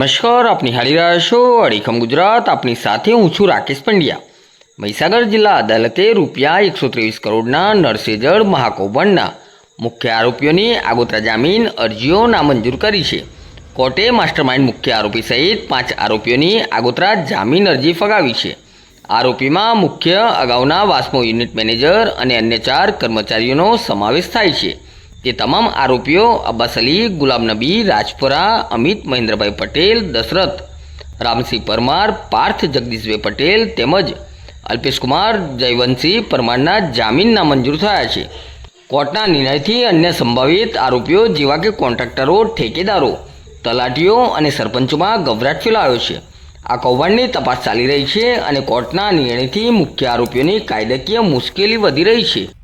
નમસ્કાર આપ નિહાળી રહ્યા છો અડીખમ ગુજરાત, આપની સાથે હું છું રાકેશ પંડ્યા. મહીસાગર જિલ્લા અદાલતે રૂપિયા એકસો ત્રેવીસ કરોડના નરસેજળ મહાકૌભાંડના મુખ્ય આરોપીઓની આગોતરા જામીન અરજીઓ નામંજૂર કરી છે. કોર્ટે માસ્ટરમાઇન્ડ મુખ્ય આરોપી સહિત પાંચ આરોપીઓની આગોતરા જામીન અરજી ફગાવી છે. આરોપીમાં મુખ્ય અગાઉના વાસ્મો યુનિટ મેનેજર અને અન્ય ચાર કર્મચારીઓનો સમાવેશ થાય છે. તે તમામ આરોપીઓ અબ્બાસ અલી, ગુલામ નબી, રાજપુરા, અમિત મહેન્દ્રભાઈ પટેલ, દશરથ, રામસિંહ પરમાર, પાર્થ જગદીશભાઈ પટેલ તેમજ અલ્પેશકુમાર જયવંતસિંહ પરમારના જામીન નામંજૂર થયા છે. કોર્ટના નિર્ણયથી અન્ય સંભવિત આરોપીઓ જેવા કે કોન્ટ્રાક્ટરો, ઠેકેદારો, તલાટીઓ અને સરપંચોમાં ગભરાટ ફેલાયો છે. આ કૌભાંડની તપાસ ચાલી રહી છે અને કોર્ટના નિર્ણયથી મુખ્ય આરોપીઓની કાયદાકીય મુશ્કેલી વધી રહી છે.